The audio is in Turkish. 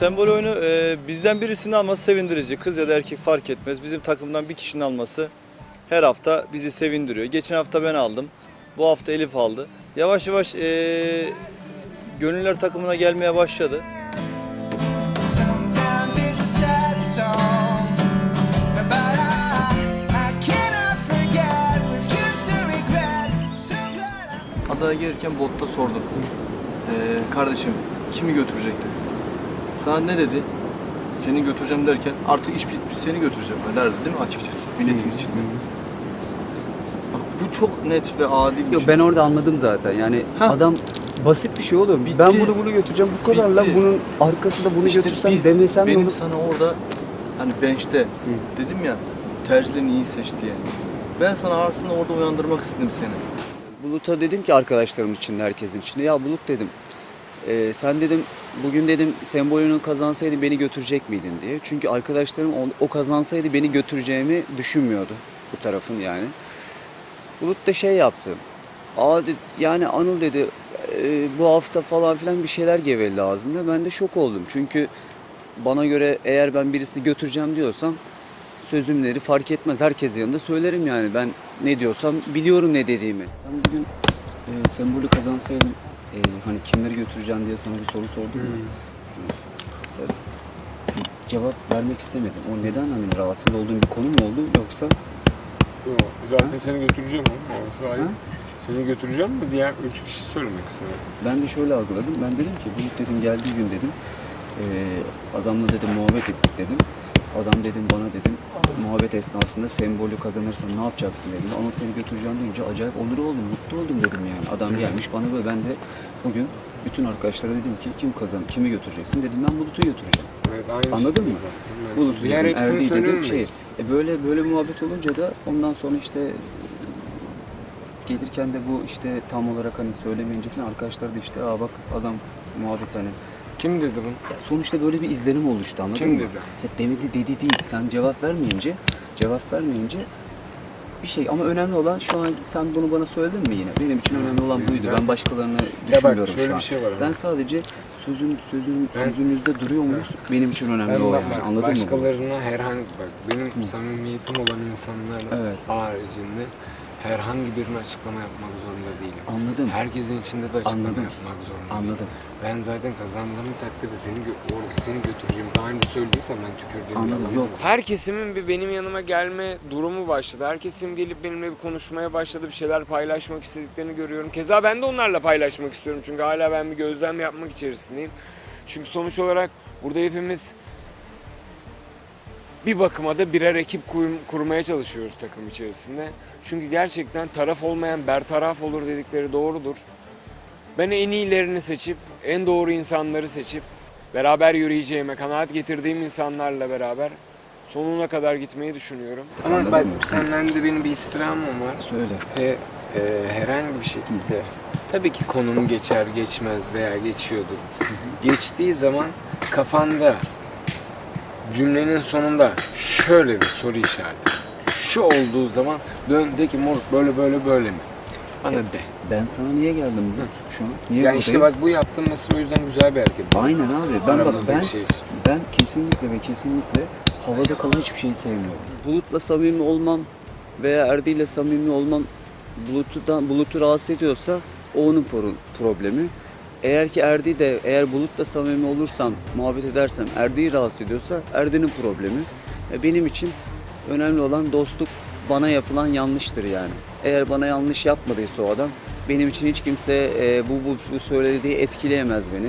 Sembol oyunu e, bizden birisini alması sevindirici. Kız ya da erkek fark etmez. Bizim takımdan bir kişinin alması her hafta bizi sevindiriyor. Geçen hafta ben aldım. Bu hafta Elif aldı. Yavaş yavaş e, gönüller takımına gelmeye başladı. Adaya gelirken botta sordum. Ee, kardeşim kimi götürecektin? Sana ne dedi? Seni götüreceğim derken artık iş bitmiş seni götüreceğim derdi değil mi açıkçası milletin içinde? Bak bu çok net ve adil bir Yok şey. ben orada anladım zaten. Yani Ha. adam basit bir şey oğlum. Bitti. Ben bunu bunu götüreceğim. Bu kadar lan Bitti. bunun arkası da bunu İşte götürsem biz- demesem ne benim olur? sana orada hani bench'te dedim ya tercihlerini iyi seç diye. Ben sana aslında orada uyandırmak istedim seni. Bulut'a dedim ki arkadaşlarım içinde herkesin içinde ya Bulut dedim. "e, sen dedim bugün dedim sembolünü kazansaydı beni götürecek miydin diye. Çünkü arkadaşlarım o, o kazansaydı beni götüreceğimi düşünmüyordu bu tarafın yani. Bulut da şey yaptı. Aa yani Anıl dedi "e, bu hafta falan filan bir şeyler geveledi ağzında. Ben de şok oldum. Çünkü bana göre eğer ben birisi götüreceğim diyorsam sözümleri fark etmez. Herkesin yanında söylerim yani. Ben ne diyorsam biliyorum ne dediğimi. Sen bugün e, sembolü kazansaydın e, hani kimleri götüreceğim diye sana bir soru sordum? Sen bir cevap vermek istemedin. O neden hani rahatsız olduğun bir konu mu oldu yoksa Yok, zaten seni götüreceğim oğlum. Ha? Seni götüreceğim mi diğer üç kişi söylemek istedim. Ben de şöyle algıladım. Ben dedim ki Bulut dedim geldiği gün dedim. eee, adamla dedim muhabbet ettik dedim. Adam dedim bana dedim muhabbet esnasında sembolü kazanırsan ne yapacaksın dedim. Ama seni götüreceğim deyince acayip onur oldum, mutlu oldum dedim yani. Adam gelmiş bana böyle ben de bugün bütün arkadaşlara dedim ki kim kazan, kimi götüreceksin dedim ben Bulut'u götüreceğim. Evet, aynı Anladın şey mı? Bulut dedim, Erdi dedim şey. E böyle böyle muhabbet olunca da ondan sonra işte gelirken de bu işte tam olarak hani söylemeyince falan arkadaşlar da işte aa bak adam muhabbet hani Kim dedi bunu? ya sonuçta böyle bir izlenim oluştu anladın Kim mı? dedi? Ya demedi dedi değil. Sen cevap vermeyince cevap vermeyince bir şey ama önemli olan şu an sen bunu bana söyledin mi yine? Benim için önemli olan buydu. Ben başkalarını Ya bak düşünmüyorum şöyle şu an. bir şey var ama. Ben sadece sözün sözün sözünüzde duruyor muyuz? Benim için önemli Ben o bak. Anladın mı? bunu? başkalarına herhangi bak benim samimiyetim olan insanlar Evet. haricinde herhangi birine açıklama yapmak zorunda değilim. Anladım. Herkesin içinde de açıklama Anladım. yapmak zorunda Anladım. değilim. Ben zaten kazandığım takdirde seni gö- orada seni götüreceğim. Daha önce söylediysem ben tükürdüğüm Anladım, adamım. yok. Her kesimin bir benim yanıma gelme durumu başladı. Her kesim gelip benimle bir konuşmaya başladı. Bir şeyler paylaşmak istediklerini görüyorum. Keza ben de onlarla paylaşmak istiyorum. Çünkü hala ben bir gözlem yapmak içerisindeyim. Çünkü sonuç olarak burada hepimiz bir bakıma da birer ekip kur- kurmaya çalışıyoruz takım içerisinde. Çünkü gerçekten taraf olmayan bertaraf olur dedikleri doğrudur. Ben en iyilerini seçip, en doğru insanları seçip, beraber yürüyeceğime, kanaat getirdiğim insanlarla beraber sonuna kadar gitmeyi düşünüyorum. Ama bak senden de benim bir istirhamım var. Söyle. Ve e, herhangi bir şekilde tabii ki konum geçer geçmez veya geçiyordur. Geçtiği zaman kafanda cümlenin sonunda şöyle bir soru işareti. Şu olduğu zaman dön de ki moruk böyle böyle böyle mi? Bana de. Ben sana niye geldim bu şu an? Niye Yani işte buradayım? bak bu yaptığın mesela o yüzden güzel bir hareket. Aynen abi. Ben bak Aramızdaki ben şey. ben kesinlikle ve kesinlikle havada kalan hiçbir şeyi sevmiyorum. Bulut'la samimi olmam veya Erdi'yle samimi olmam Bulut'u da Bulut'u rahatsız ediyorsa o onun pro- problemi. Eğer ki Erdi de eğer Bulut'la samimi olursam, muhabbet edersem Erdi'yi rahatsız ediyorsa Erdi'nin problemi. E, benim için önemli olan dostluk bana yapılan yanlıştır yani. Eğer bana yanlış yapmadıysa o adam benim için hiç kimse e, bu, bu, bu söylediği etkileyemez beni.